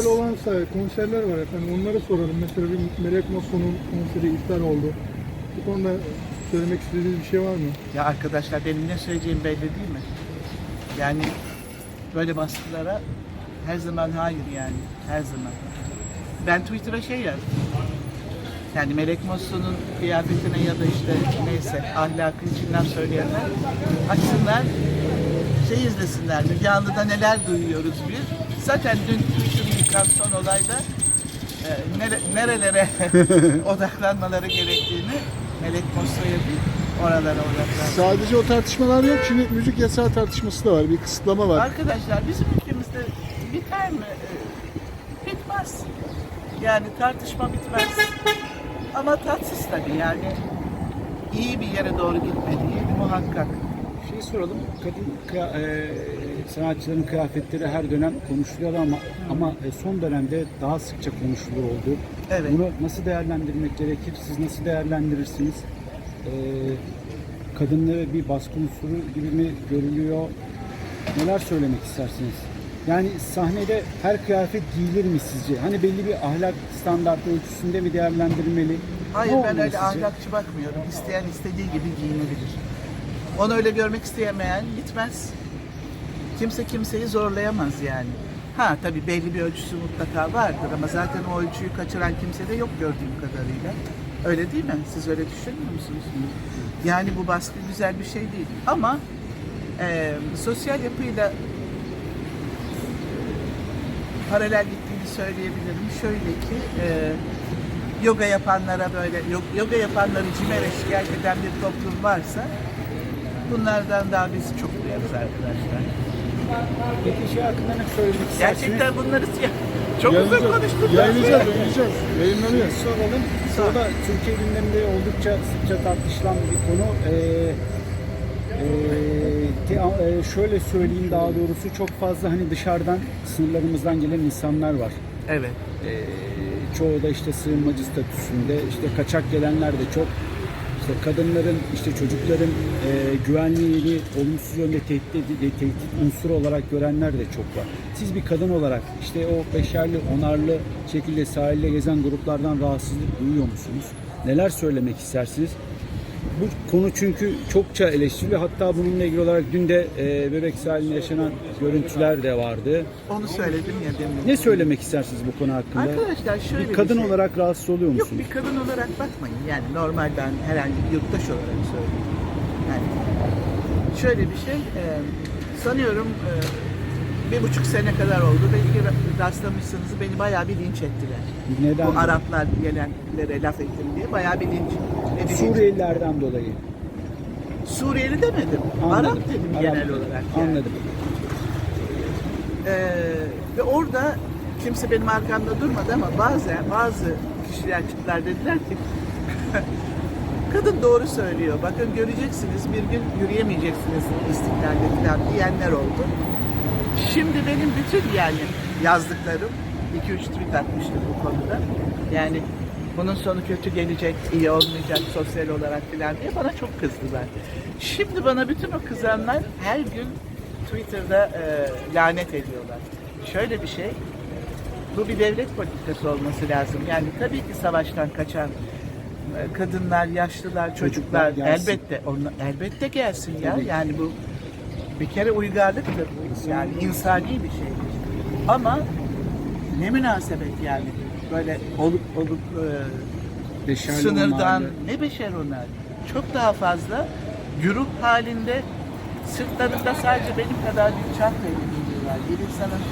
özel olansa konserler var efendim. Onları soralım. Mesela bir Melek Moso'nun konseri iptal oldu. Bu konuda söylemek istediğiniz bir şey var mı? Ya arkadaşlar benim ne söyleyeceğim belli değil mi? Yani böyle baskılara her zaman hayır yani. Her zaman. Ben Twitter'a şey yazdım. Yani Melek Mosso'nun kıyafetine ya da işte neyse ahlakı içinden söyleyenler açsınlar şey izlesinler. Müge neler duyuyoruz bir. Zaten dün Twitter'ı yıkan son olayda e, nere- nerelere odaklanmaları gerektiğini Melek Mosso'ya bir oralara odaklan. Sadece o tartışmalar yok. Şimdi müzik yasağı tartışması da var. Bir kısıtlama var. Arkadaşlar bizim ülkemizde biter mi? Ee, Bitmez. Yani tartışma bitmez. Ama tatsız tabii yani. iyi bir yere doğru gitmediği muhakkak. Şey soralım, kadın e, sanatçıların kıyafetleri her dönem konuşuluyor ama ama e, son dönemde daha sıkça konuşulur oldu. Evet. Bunu nasıl değerlendirmek gerekir? Siz nasıl değerlendirirsiniz? E, kadınlara bir baskı unsuru gibi mi görülüyor? Neler söylemek istersiniz? Yani sahnede her kıyafet giyilir mi sizce? Hani belli bir ahlak standartı ölçüsünde mi değerlendirilmeli? Hayır Ne ben öyle sizce? ahlakçı bakmıyorum. İsteyen istediği gibi giyinebilir. Onu öyle görmek isteyemeyen gitmez. Kimse kimseyi zorlayamaz yani. Ha tabii belli bir ölçüsü mutlaka vardır ama zaten o ölçüyü kaçıran kimse de yok gördüğüm kadarıyla. Öyle değil mi? Siz öyle düşünmüyor musunuz? Yani bu baskı güzel bir şey değil. Ama e, sosyal yapıyla paralel gittiğini söyleyebilirim. Şöyle ki e, yoga yapanlara böyle yo- yoga yapanları cimere şikayet eden bir toplum varsa bunlardan daha biz çok duyarız arkadaşlar. Peki şey hakkında ne söylemek istersiniz? Gerçekten bunları çok uzun konuştuk. Yayınlayacağız, yayınlayacağız. Yayınlanıyor. soralım. Da Türkiye gündeminde oldukça sıkça tartışılan bir konu. Ee, ee, te- ee, şöyle söyleyeyim daha doğrusu çok fazla hani dışarıdan sınırlarımızdan gelen insanlar var. Evet. Ee, çoğu da işte sığınmacı statüsünde, işte kaçak gelenler de çok. İşte kadınların, işte çocukların e, güvenliğini olumsuz yönde tehdit, edi- tehdit unsuru olarak görenler de çok var. Siz bir kadın olarak işte o beşerli, onarlı şekilde sahilde gezen gruplardan rahatsızlık duyuyor musunuz? Neler söylemek istersiniz? Bu konu çünkü çokça eleştiriliyor. Hatta bununla ilgili olarak dün de e, Bebek sahilinde yaşanan görüntüler de vardı. Onu söyledim ya demin. Ne söylemek istersiniz bu konu hakkında? Arkadaşlar şöyle bir kadın şey. olarak rahatsız oluyor Yok musunuz? bir kadın olarak bakmayın. Yani normal ben herhangi bir yurttaş olarak söyleyeyim. Yani şöyle bir şey. e, sanıyorum e, bir buçuk sene kadar oldu. Belki ra- rastlamışsınız beni bayağı bir linç ettiler. Neden? Bu Araplar gelenlere laf ettim diye bayağı bir linç. Ne Suriyelilerden dolayı. Suriyeli demedim. Anladım. Arap dedim Arap genel olarak. yani. Anladım. Ee, ve orada kimse benim arkamda durmadı ama bazen bazı kişiler çıktılar dediler ki kadın doğru söylüyor. Bakın göreceksiniz bir gün yürüyemeyeceksiniz istiklalde falan diyenler oldu. Şimdi benim bütün yani yazdıklarım 2-3 tweet atmıştım bu konuda. Yani bunun sonu kötü gelecek, iyi olmayacak sosyal olarak falan diye bana çok kızdılar. Şimdi bana bütün o kızanlar her gün Twitter'da e, lanet ediyorlar. Şöyle bir şey, bu bir devlet politikası olması lazım. Yani tabii ki savaştan kaçan e, kadınlar, yaşlılar, çocuklar, Çocuklar gelsin. elbette onlar, elbette gelsin ya. Yani bu bir kere uygarlıktır bu. Yani insani bir şey. Ama ne münasebet yani böyle olup olup e, sınırdan onlarla. ne beşer onlar? Çok daha fazla güruh halinde sırtlarında sadece benim kadar bir çantayla geliyorlar. Bir insanın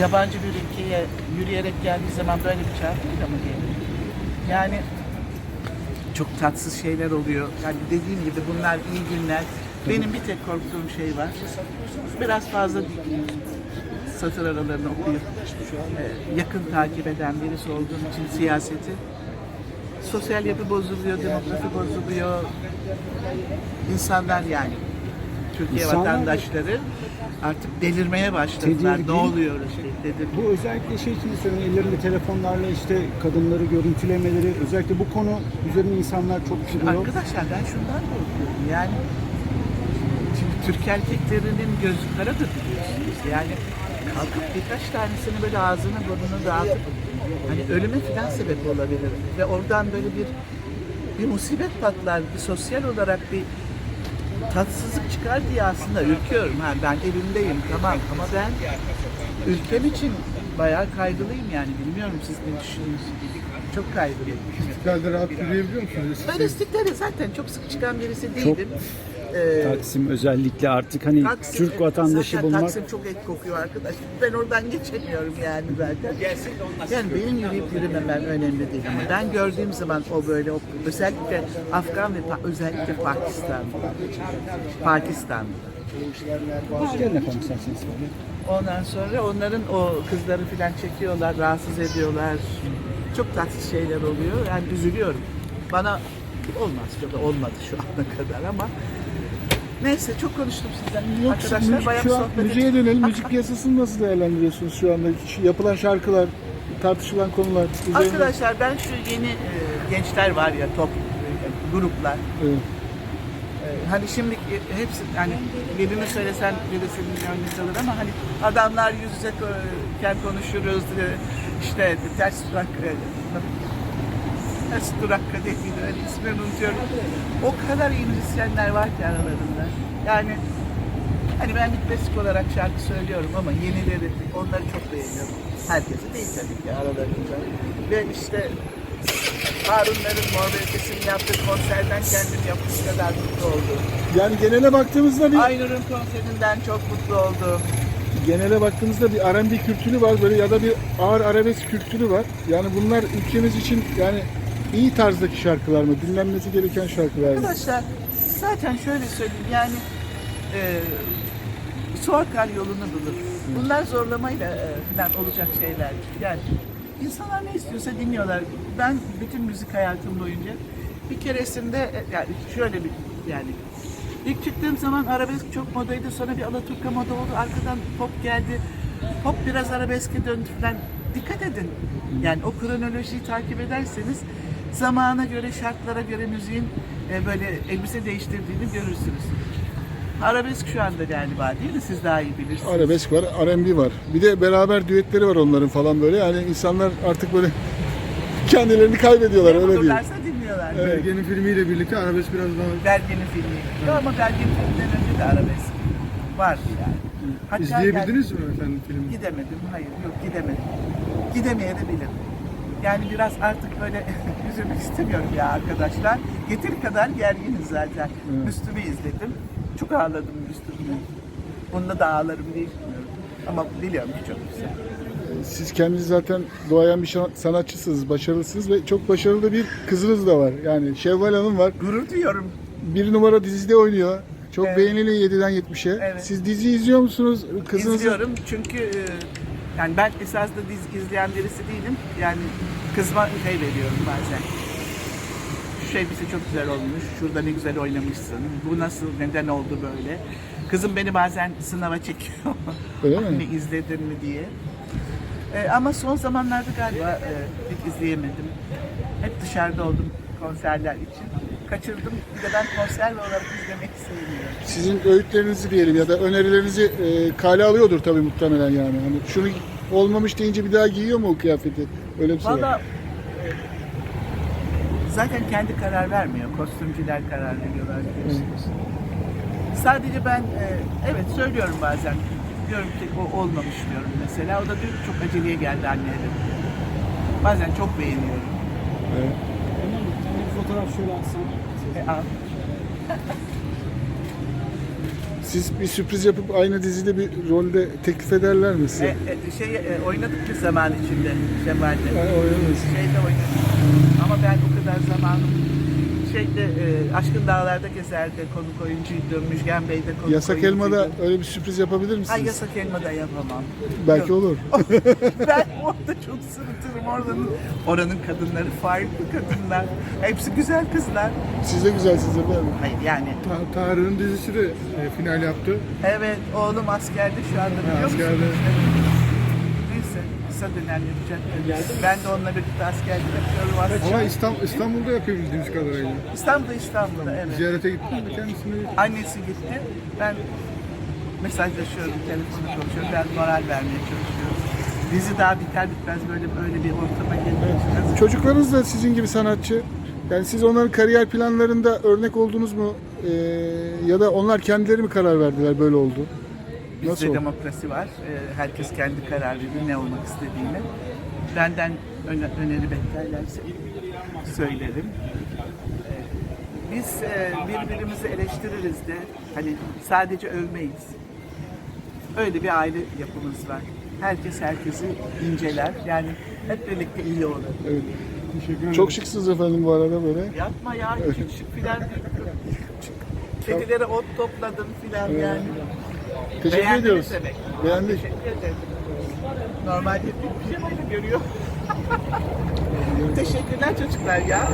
yabancı bir ülkeye yürüyerek geldiği zaman böyle bir çantayla mı geliyor? Yani çok tatsız şeyler oluyor. Yani dediğim gibi bunlar iyi günler. Benim bir tek korktuğum şey var. Biraz fazla satır aralarını okuyup e, yakın takip eden birisi olduğum için siyaseti sosyal yapı bozuluyor, demokrasi bozuluyor. İnsanlar yani Türkiye İnsanlar- vatandaşları artık delirmeye başladılar. Tedirgin. Ne oluyor işte dedirgin. Bu özellikle şey için söylüyorum. Ellerinde telefonlarla işte kadınları görüntülemeleri. Özellikle bu konu üzerine insanlar çok duruyor. Arkadaşlar ben şundan korkuyorum. Yani Türk erkeklerinin gözü karadır biliyorsunuz. Yani kalkıp birkaç tanesini böyle ağzını burnunu dağıtıp hani ölüme falan sebep olabilir. Ve oradan böyle bir bir musibet patlar, bir sosyal olarak bir tatsızlık çıkar diye aslında ürküyorum. Ha, ben evimdeyim tamam ama ben ülkem için bayağı kaygılıyım yani. Bilmiyorum siz ne düşünüyorsunuz? Çok kaygılıyım. İstiklal'de rahat yürüyebiliyor musunuz? Ben istiklale zaten çok sık çıkan birisi değilim. Ee, Taksim özellikle artık hani Taksim- Türk vatandaşı zaten bulmak Taksim çok et kokuyor arkadaş. Ben oradan geçemiyorum yani zaten. Yani benim yürüyüp yürümemem önemli değil ama ben gördüğüm zaman o böyle o, özellikle Afgan ve özellikle Pakistan'da. Pakistan'da. Gelin efendim isterseniz. Ondan sonra onların o kızları falan çekiyorlar, rahatsız ediyorlar. Çok tatsız şeyler oluyor. Yani üzülüyorum. Bana olmaz ya da olmadı şu ana kadar ama neyse çok konuştum sizden. Arkadaşlar müzik- bayağı bir şu an sohbet müziğe ettik. dönelim. Müzik piyasasını nasıl değerlendiriyorsunuz şu anda? Yapılan şarkılar, tartışılan konular. üzerinde- Arkadaşlar ben şu yeni e, gençler var ya top e, gruplar. Evet. E, hani şimdi e, hepsi hani birini söylesen birisinin gönlü kalır ama hani adamlar yüz yüze konuşuruz e, işte ters durak ters durak kadehiydi öyle ismini unutuyorum. O kadar iyi müzisyenler var ki aralarında. Yani hani ben bir klasik olarak şarkı söylüyorum ama yenileri onları çok beğeniyorum. Herkesi değil tabii ki aralarında. Ve işte Harunların Mor Ötesi'nin yaptığı konserden kendim yapmış kadar mutlu oldum. Yani genele baktığımızda bir Aynur'un konserinden çok mutlu oldum. genele baktığımızda bir R&B kültürü var böyle ya da bir ağır arabesk kültürü var. Yani bunlar ülkemiz için yani iyi tarzdaki şarkılar mı? Dinlenmesi gereken şarkılar mı? Arkadaşlar zaten şöyle söyleyeyim yani e, su akar yolunu bulur. Bunlar zorlamayla e, falan olacak şeyler. Yani insanlar ne istiyorsa dinliyorlar. Ben bütün müzik hayatım boyunca bir keresinde e, yani şöyle bir yani ilk çıktığım zaman arabesk çok modaydı. Sonra bir Alaturka moda oldu. Arkadan pop geldi. Pop biraz arabeske döndü falan. Dikkat edin. Yani o kronolojiyi takip ederseniz zamana göre, şartlara göre müziğin e, böyle elbise değiştirdiğini görürsünüz. Arabesk şu anda galiba değil mi? Siz daha iyi bilirsiniz. Arabesk var, R&B var. Bir de beraber düetleri var onların falan böyle. Yani insanlar artık böyle kendilerini kaybediyorlar öyle değil. bulurlarsa dinliyorlar. Evet. Belge'nin filmiyle birlikte arabesk biraz daha Belge'nin filmi. Ama Belge'nin filminden önce de arabesk vardı yani. Hatta izleyebildiniz mi efendim filmi? Gidemedim. Hayır yok gidemedim. Gidemeye de bilirim. Yani biraz artık böyle üzülmek istemiyorum ya arkadaşlar. Yeteri kadar gerginiz zaten. Müslüm'ü izledim. Çok ağladım Müslüm'ü. Bunda da ağlarım diye düşünüyorum. Ama biliyorum ki çok güzel. Siz kendiniz zaten doğayan bir sanatçısınız, başarılısınız ve çok başarılı bir kızınız da var. Yani Şevval Hanım var. Gurur duyuyorum. Bir numara dizide oynuyor. Çok Evet. beğeniliyor 7'den 70'e. Evet. Siz dizi izliyor musunuz? Kızınızı İzliyorum çünkü e, yani ben esasında dizi izleyen birisi değilim. Yani kızma şey veriyorum bazen. Şu şey bize çok güzel olmuş, şurada ne güzel oynamışsın, bu nasıl, neden oldu böyle. Kızım beni bazen sınava çekiyor. Öyle mi? Anne izledin mi diye. E, ama son zamanlarda galiba e, pek izleyemedim. Hep dışarıda oldum konserler için. Kaçırdım. Bir de ben konser olarak izlemek sevmiyorum. Sizin öğütlerinizi diyelim ya da önerilerinizi e, kale alıyordur tabii muhtemelen yani. Hani şunu olmamış deyince bir daha giyiyor mu o kıyafeti? Öyle bir şey. Valla e, zaten kendi karar vermiyor. Kostümcüler karar veriyorlar biliyorsunuz. Sadece ben e, evet söylüyorum bazen. Diyorum ki o olmamış diyorum mesela. O da diyor çok aceleye geldi anne dedim. Bazen çok beğeniyorum. Evet. Bir fotoğraf şöyle alsam. E, al. Siz bir sürpriz yapıp aynı dizide bir rolde teklif ederler mi size? E, e, şey e, oynadık bir zaman içinde Şevval'le. Yani oynadınız. Şeyde oynadık. Ama ben o kadar zamanım şeyde e, Aşkın Dağlar'da gezerdi konuk oyuncuydum. Müjgan Bey'de konuk Yasak oyuncuydum. Elma'da öyle bir sürpriz yapabilir misiniz? Ay yasak elma da yapamam. Belki Yok. olur. ben orada çok sırıtırım oranın. Oranın kadınları farklı kadınlar. Hepsi güzel kızlar. Siz de güzelsiniz efendim. Hayır yani. Ta- Tarık'ın dizisi de e, final yaptı. Evet oğlum askerde şu anda biliyor musun? askerde. Neyse kısa dönem yapacak. Ben de onunla birlikte askerlik yapıyorum. Ama İstanbul, İstanbul'da yapıyor bildiğimiz kadarıyla. İstanbul'da İstanbul'da evet. Ziyarete gittin mi kendisini? Annesi gitti. Ben mesajlaşıyorum, telefonla konuşuyorum, biraz moral vermeye çalışıyorum. Dizi daha biter bitmez böyle böyle bir ortama geliyoruz. Çocuklarınız da sizin gibi sanatçı. Yani siz onların kariyer planlarında örnek oldunuz mu? Ee, ya da onlar kendileri mi karar verdiler böyle oldu? Nasıl Bizde oldu? demokrasi var. Ee, Herkes kendi karar verir ne olmak istediğini. Benden öne- öneri beklerlerse söylerim. Ee, Biz e, birbirimizi eleştiririz de hani sadece övmeyiz. Öyle bir aile yapımız var. Herkes herkesi inceler. Yani hep birlikte iyi olur. Evet. Teşekkür ederim. Çok şıksınız efendim bu arada böyle. Yapma ya, küçük şık filan. Kedilere ot topladım filan yani. Teşekkür Beğendiniz ediyoruz. demek. Beğendik. Teşekkür ederim. Normalde bir şey böyle görüyor. Teşekkürler çocuklar ya.